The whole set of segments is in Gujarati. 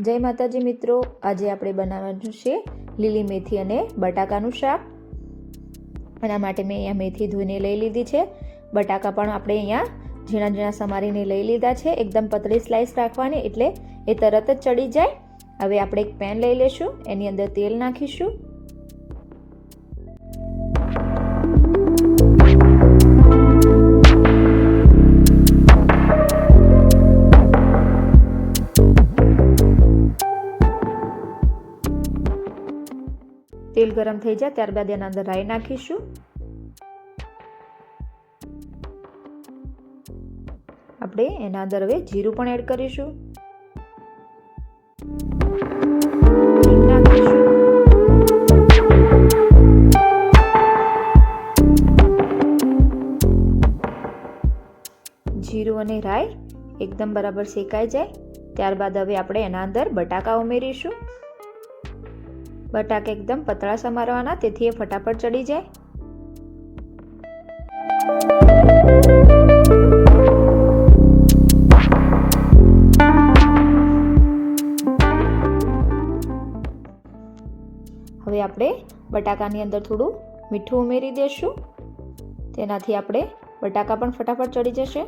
જય માતાજી મિત્રો. આજે આપણે બનાવવાનું છે લીલી મેથી અને બટાકાનું શાક. એના માટે મેં અહીંયા મેથી ધોઈને લઈ લીધી છે. બટાકા પણ આપણે અહીંયા ઝીણા ઝીણા સમારીને લઈ લીધા છે. એકદમ પતળી સ્લાઇસ રાખવાની એટલે એ તરત જ ચડી જાય. હવે આપણે એક પેન લઈ લેશું. એની અંદર તેલ નાખીશું. તેલ ગરમ થઈ જાય, ત્યારબાદ એના અંદર રાઈ નાખીશું. આપણે એના અંદર હવે જીરું પણ એડ કરીશું. જીરું અને રાઈ એકદમ બરાબર શેકાઈ જાય. ત્યારબાદ હવે આપણે એના અંદર બટાકા ઉમેરીશું. બટાકા એકદમ પતળા સમારવાના, તેથી એ ફટાફટ ચડી જાય. હવે આપણે બટાકાની અંદર થોડું મીઠું ઉમેરી દઈશું તેનાથી આપણે બટાકા પણ ફટાફટ ચડી જશે.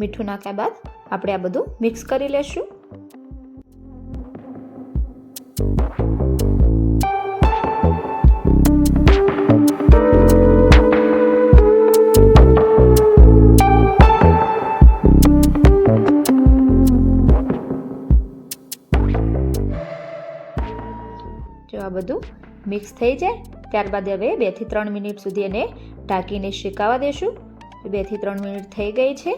મીઠું નાખ્યા બાદ આપણે આ બધું મિક્સ કરી લેશું. આ બધું મિક્સ થઈ જાય. ત્યારબાદ હવે બેથી ત્રણ મિનિટ સુધી એને ઢાંકીને શેકાવા દેશું. બેથી ત્રણ મિનિટ થઈ ગઈ છે.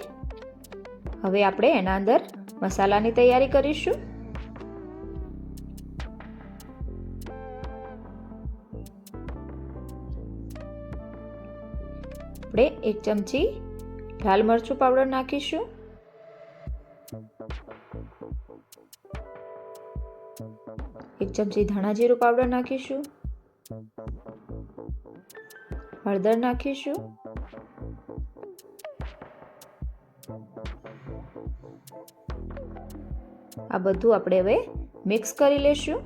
હવે આપણે એના અંદર મસાલાની તૈયારી કરીશું. આપણે એક ચમચી લાલ મરચું પાવડર નાખીશું. એક ચમચી ધાણા જીરું પાવડર નાખીશું. હળદર નાખીશું. આ બધું આપણે હવે મિક્સ કરી લેશું.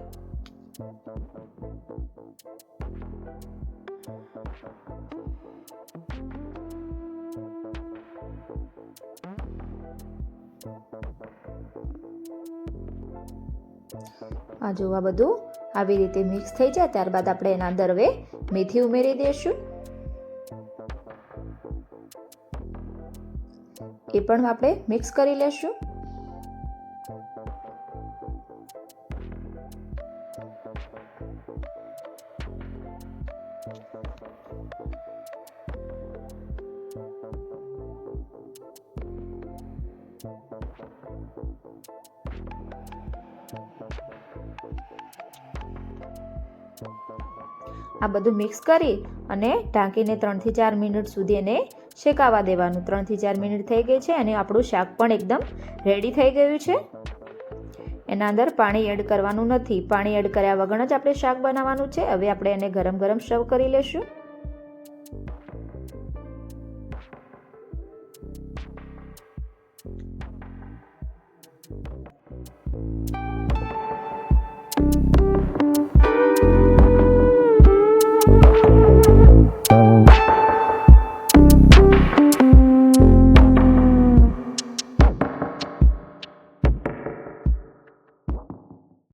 આ જોવા બધું આવી રીતે મિક્સ થઈ જાય, ત્યારબાદ આપણે એના દરવે મેથી ઉમેરી દઈશું. એ પણ આપણે મિક્સ કરી લેશું. આ બધું મિક્સ કરી અને ઢાંકીને ત્રણથી ચાર મિનિટ સુધી એને શેકાવા દેવાનું. ત્રણથી ચાર મિનિટ થઈ ગઈ છે અને આપણું શાક પણ એકદમ રેડી થઈ ગયું છે. એના અંદર પાણી એડ કરવાનું નથી. પાણી એડ કર્યા વગર જ આપણે શાક બનાવવાનું છે. હવે આપણે એને ગરમ ગરમ સર્વ કરી લેશું.